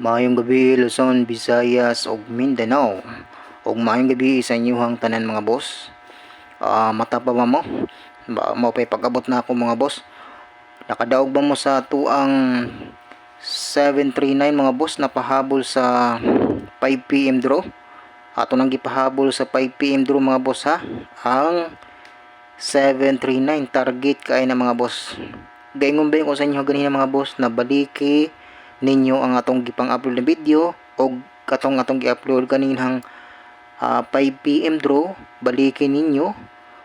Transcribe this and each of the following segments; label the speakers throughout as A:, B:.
A: Maayong gabi Luzon, Visayas ug Mindanao. Ug maayong gabi sa inyong tanan mga boss. Ah, mata pa ba mo? Ba mo pay pag-abot na ako mga boss. Nakadaog ba mo sa tuang 739 mga boss na pahabol sa 5 PM draw? Ato nang gipahabol sa 5 PM draw mga boss ha. Ang 739 target kay na mga boss. Gaingon ba ko sa inyo ganina mga boss na baliki ninyo ang atong gipang-upload na video o katong atong gi-upload kaninang ah, 5 PM draw balikin ninyo.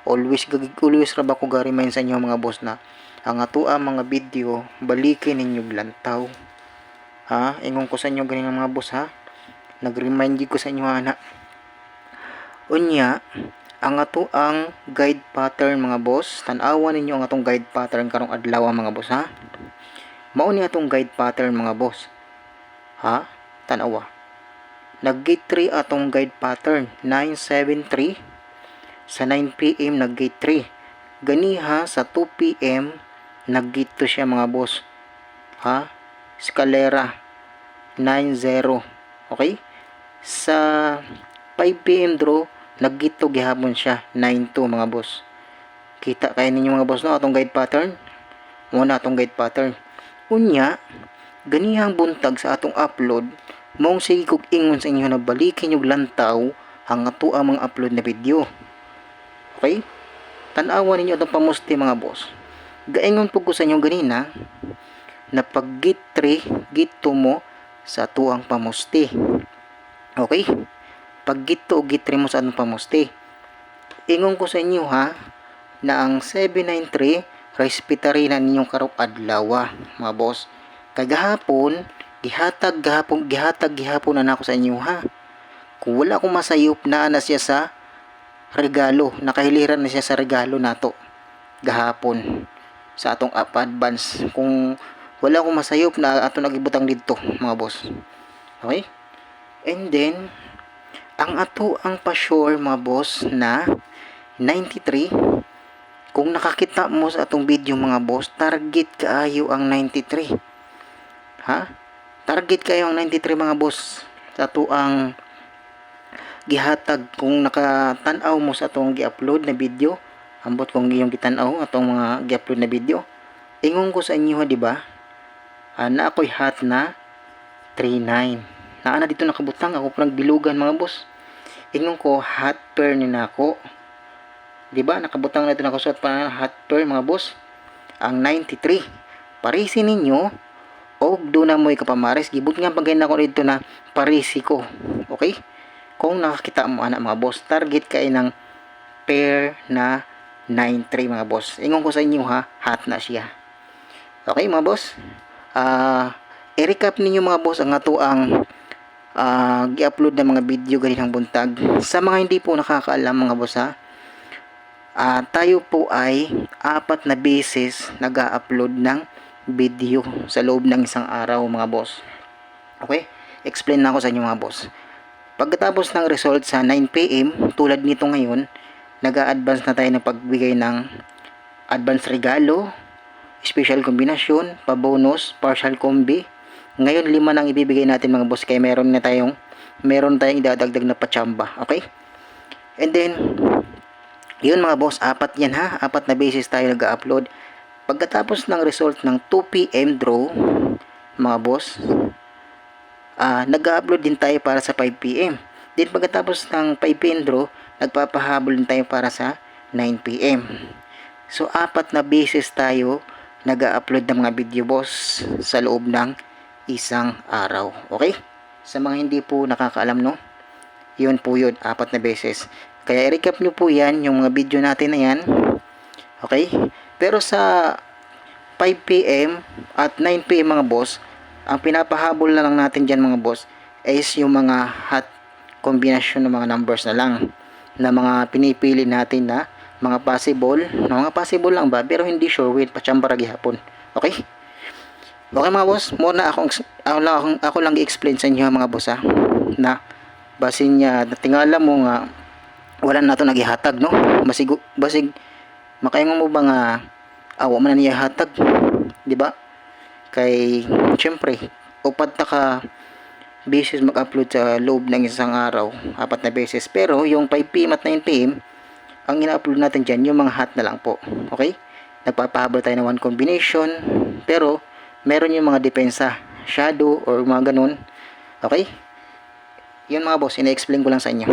A: Always always ra ba ko ga-remind sa inyo mga boss na ang ato ang mga video balikin ninyo blantaw ha? Ingon ko sa inyo ganina mga boss ha? Nag-remind ko sa inyo ana unya ang ato ang guide pattern mga boss tan-awa ninyo ang atong guide pattern karong adlaw mga boss ha mao ni atong guide pattern mga boss. Ha? Tan-awa. Nag-gate 3 atong guide pattern 973 sa 9 PM nag-gate 3 ganiha sa 2 PM nag-gate 2 siya mga boss. Ha? Escalera 90 okay? Sa 5 PM draw nag-gate 2 gihapon siya 92 mga boss. Kita kay ninyo mga boss no? Atong guide pattern? Muna atong guide pattern unya ganihang buntag sa atong upload mong sige kog ingon sa inyo na balikin yung lantaw ang ato ang mga upload na video. Okay? Tanawa ninyo itong pamusti mga boss. Gaingon po ko sa inyo ganina na pag git 3 git 2 mo sa ato ang pamusti. Okay? Pag git 2 o git 3 mo sa atong pamusti. Ingon ko sa inyo ha na ang 793 respetary na ninyong karong adlaw ah, mga boss. Kay gahapon gihatag gahapon gihatag gihapon na nako sa inyo ha? Kung wala akong masayop na na siya sa regalo. Nakahiliran na siya sa regalo nato gahapon sa atong app advance. Kung wala akong masayop na ato nagibutang dito mga boss. Okay? And then ang ato ang pa-sure mga boss na 93 kung nakakita mo sa atong video mga boss, target kaayo ang 93. Ha? Target kayo ang 93 mga boss. Sa ato ang gihatag kung nakatanaw mo sa atong gi-upload na video, ambot kung iyong gitanaw atong mga gi-upload na video. Ingon ko sa inyo, di ba? Ah, na ako'y hot na 39. Naana dito nakabutang ako parang bilugan mga boss. Ingon ko hot pair ni nako. Di ba? Nakabutang na ito nakasuot pa na hot pair mga boss. Ang 93. Parisi ninyo og do na mo'y kapamares gibut nga pagay na ko dito na parisi ko. Okay? Kung nakakita mo ana mga boss target kay ng pair na 93 mga boss. Ingon ko sa inyo ha? Hot na siya. Okay mga boss? Ah i-recap ninyo mga boss ang ato ang ah, gi-upload na mga video ganitong buntag. Sa mga hindi po nakakaalam mga boss ha ah, tayo po ay apat na beses nag-upload ng video sa loob ng isang araw mga boss. Okay? Explain na ako sa inyo mga boss. Pagkatapos ng result sa 9pm, tulad nito ngayon, nag-a-advance na tayo ng pagbigay ng advance regalo, special kombinasyon, pa-bonus, partial combi. Ngayon, lima nang ibibigay natin mga boss kaya meron na tayong meron tayong idadagdag na pachamba. Okay? And then, yun mga boss, apat yan ha. Apat na beses tayo nag-upload. Pagkatapos ng result ng 2pm draw, mga boss, ah nag-upload din tayo para sa 5pm. Then pagkatapos ng 5pm draw, nagpapahabol din tayo para sa 9pm. So, apat na beses tayo nag-upload ng mga video boss sa loob ng isang araw. Okay? Sa mga hindi po nakakaalam, no? Yun po yun, apat na beses. Kaya i-recap nyo po yan, yung mga video natin na yan. Okay? Pero sa 5pm at 9pm mga boss, ang pinapahabol na lang natin dyan mga boss is yung mga hot kombinasyon ng mga numbers na lang na mga pinipili natin na mga possible, na mga possible lang ba pero hindi sure with pachambara gihapon. Okay? Okay mga boss, muna akong ako lang ako lang i-explain sa inyo mga boss ha na basin niya tingala mo nga wala na to nagihatag no basig basig makaingon mo ba nga awa man niya hatag di ba kay syempre upad ta ka beses mag-upload sa loob ng isang araw, apat na beses. Pero yung 5pm at 9pm, ang ina-upload natin dyan, yung mga hot na lang po. Okay? Nagpapahabol tayo ng one combination, pero meron yung mga depensa, shadow, or mga ganun. Okay? Yun mga boss, ina-explain ko lang sa inyo.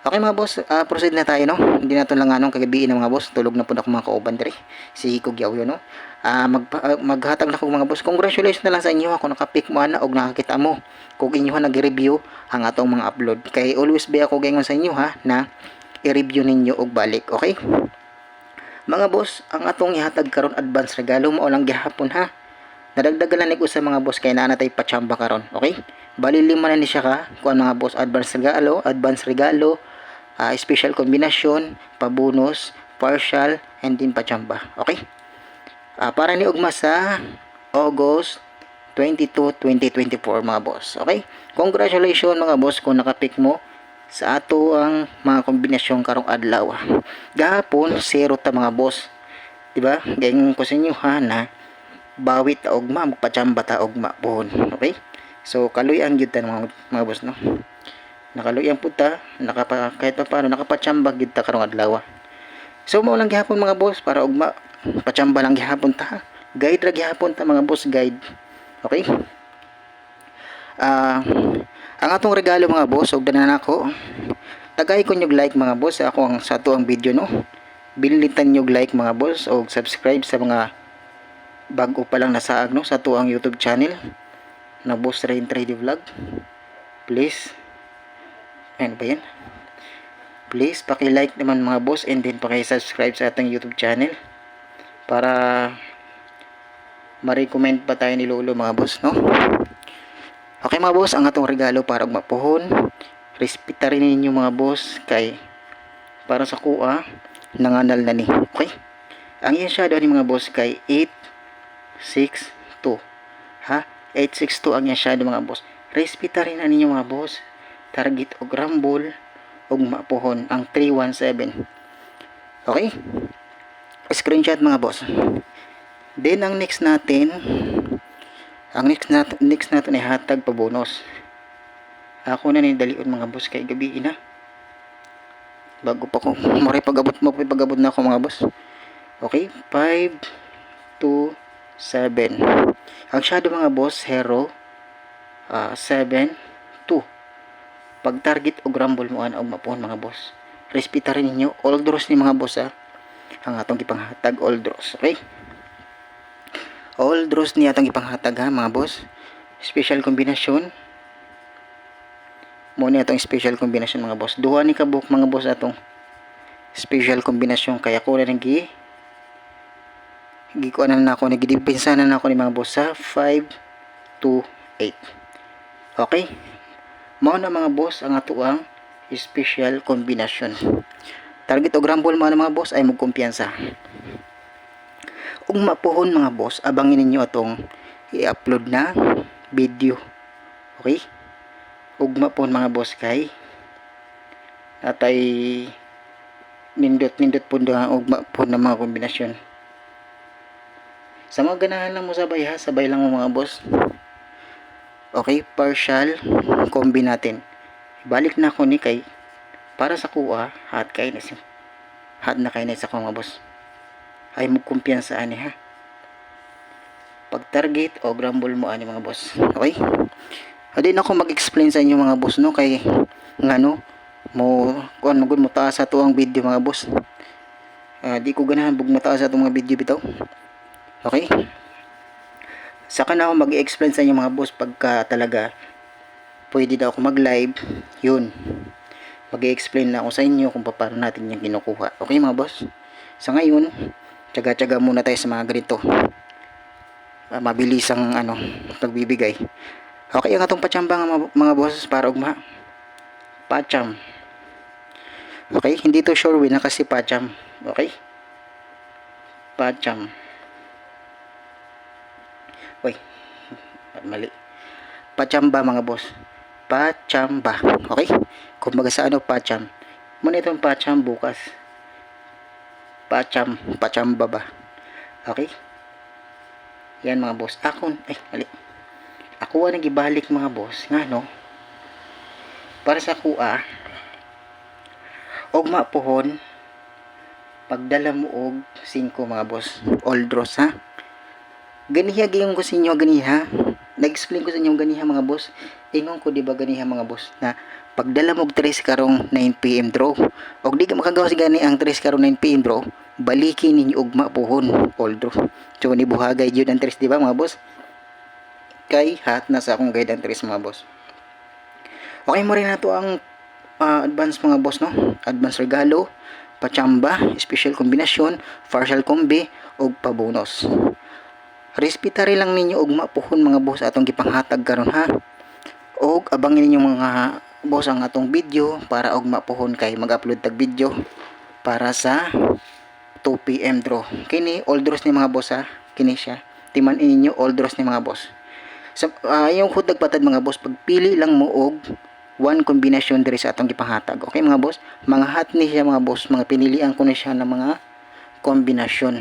A: Okay mga boss, ah, proceed na tayo no. Hindi na ito lang anong kagabiin ng mga boss. Tulog na po na ako mga kauban diri. Si Kugyaw yun no. Ah, mag, ah, maghatag na ako mga boss. Congratulations na lang sa inyo ako nakapick mo ana og nakakita mo. Kung inyo nag-review ang atong mga upload. Kay always be ako gayon sa inyo ha na i-review ninyo og balik. Okay? Mga boss, ang atong ihatag karon advance regalo mo lang gihapon ha. Nadagdagan lang ko sa mga boss kay naa natay pachamba karon, okay? Bali lima na ni siya ka kung mga boss advance regalo, advance regalo, ah, special kombinasyon, pabonus, partial, and din pachamba, okay? Ah, para ni ugma sa August 22, 2024 mga boss, okay? Congratulations mga boss kung nakapick mo sa ato ang mga kombinasyon karong adlaw. Gahapon, zero ta mga boss. Diba? Gayong ko sa inyo ha na bawit ta ugma magpachamba ta ugma pohon okay so kaluyan gyud ta mga, mga boss no nakaluyan pud ta nakapa kahit pa paano nakapachamba gyud ta karong adlaw. So mao lang gihapon mga boss para ugma pachamba lang gihapon ta. Guide ra gihapon ta mga boss guide. Okay? Ah ang atong regalo mga boss ug danan ako tagay ko nyog like mga boss ako ang sa ato ang video no? Bilitan nyog like mga boss o subscribe sa mga bago pa lang nasaag no? Sa tuang YouTube channel na Boss Rain 3D Vlog. Please. Ano ba yan? Please, paki-like naman mga boss and then paki-subscribe sa ating YouTube channel para ma-recommend pa tayo ni Lolo mga boss, no? Okay mga boss, ang atong regalo para mapuhon. Respeta rin ninyo mga boss kay para sa kuha nanganal na ni. Okay? Ang iya shadow ni mga boss kay 8 6-2. Ha? 862 ang yan shadow mga boss. Respeta rin na ninyo mga boss. Target o rumble o mapuhon ang 317. Okay? Screenshot mga boss. Then ang next natin ang next natin next natin ay hatag pa bonus. Ako na ni dalion mga boss kay gabi na. Bago pa ko mo pagabot mo pagabot na ako mga boss. Okay? 5 2 7. Ang shadow mga boss, hero, uh, 7, 2. Pag target o grumble mo ang mapuhon mga boss. Respeta rin ninyo, all draws ni mga boss ha. Ang atong ipanghatag all draws, okay? All draws ni atong ipanghatag ha mga boss. Special kombinasyon. Mo ni atong special kombinasyon mga boss. Duha ni kabuk mga boss atong special kombinasyon kaya ko na gi gikuan na ako nagidipinsa na ako ni mga boss sa 5 to 8 okay mao na mga boss ang ato ang special combination. Target o grumble mga mga boss ay magkumpiyansa. Ug mapuhon mga boss abangin ninyo atong i-upload na video. Okay? Ug mapuhon mga boss kay natay nindot nindot po ang ugma po ng mga kombinasyon. Sa mga ganahan lang mo sabay ha, sabay lang mo mga boss. Okay, partial combi natin. Balik na ako ni kay para sa kuha, hot kay na hot na kay na sa mga boss. Ay magkumpiyansa ani ha. Pag target o grumble mo ani mga boss. Okay? Adi na ako mag-explain sa inyo mga boss no kay ngano mo kuan magud mo taas sa tuang video mga boss. Uh, di ko ganahan bug mataas sa mga video bitaw. Okay? Saka na ako mag-explain sa inyo mga boss pagka talaga pwede daw ako mag-live. Yun. Mag-explain na ako sa inyo kung paano natin yung kinukuha. Okay mga boss? Sa ngayon, tsaga-tsaga muna tayo sa mga ganito. Uh, mabilis ang ano, pagbibigay. Okay, ang atong pachamba mga, mga boss para ugma. Pacham. Okay, hindi to sure win na kasi pacham. Okay? Pacham. Uy, mali. Pachamba mga boss. Pachamba. Okay? Kumbaga sa ano pacham. Muna itong pacham bukas. Pacham. Pachamba ba? Okay? Yan mga boss. Ako, eh, mali. Ako ang nagibalik mga boss. Nga no? para sa kuha ugma pohon pagdala mo og 5 mga boss all draws ha ganiha gyud ko sa inyo ganiha nag-explain ko sa inyo ganiha mga boss. Ingon ko di ba ganiha mga boss na pagdala mo og 3 karong 9 pm draw og di ka makagawa sa gani ang 3 karong 9 pm draw balikin ninyo ugma pohon all draw so ni buhagay jud ang 3 di ba mga boss? Kay hat na sa akong guide ang 3 mga boss. Okay mo rin na to ang ah, advance mga boss no? Advance regalo pachamba special kombinasyon partial combi ug pabonus respetary lang ninyo og mapuhon mga boss atong gipanghatag karon ha? Og abangin ninyo mga boss ang atong video para og mapuhon kay mag-upload tag video para sa 2 PM draw. Kini all draws ni mga boss ha? Kini siya. Timan ninyo all draws ni mga boss. Sa uh, yung hudag patad mga boss pagpili lang mo og one kombinasyon diri sa atong gipanghatag. Okay mga boss? Mga hat ni siya mga boss. Mga pinilian ko na siya ng mga kombinasyon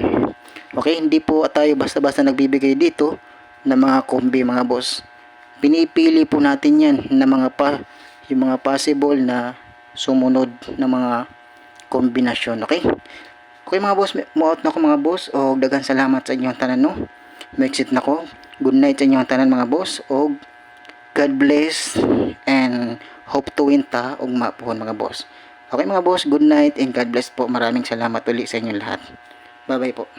A: okay hindi po tayo basta-basta nagbibigay dito ng mga kombi mga boss. Pinipili po natin yan na mga pa yung mga possible na sumunod na mga kombinasyon okay? Okay mga boss mo out na ko mga boss. O dagan salamat sa inyong tanan no? Exit na ko good night sa inyong tanan mga boss. O God bless and hope to win ta ug mapuhon mga boss. Okay mga boss good night and God bless po. Maraming salamat uli sa inyong lahat. Bye bye po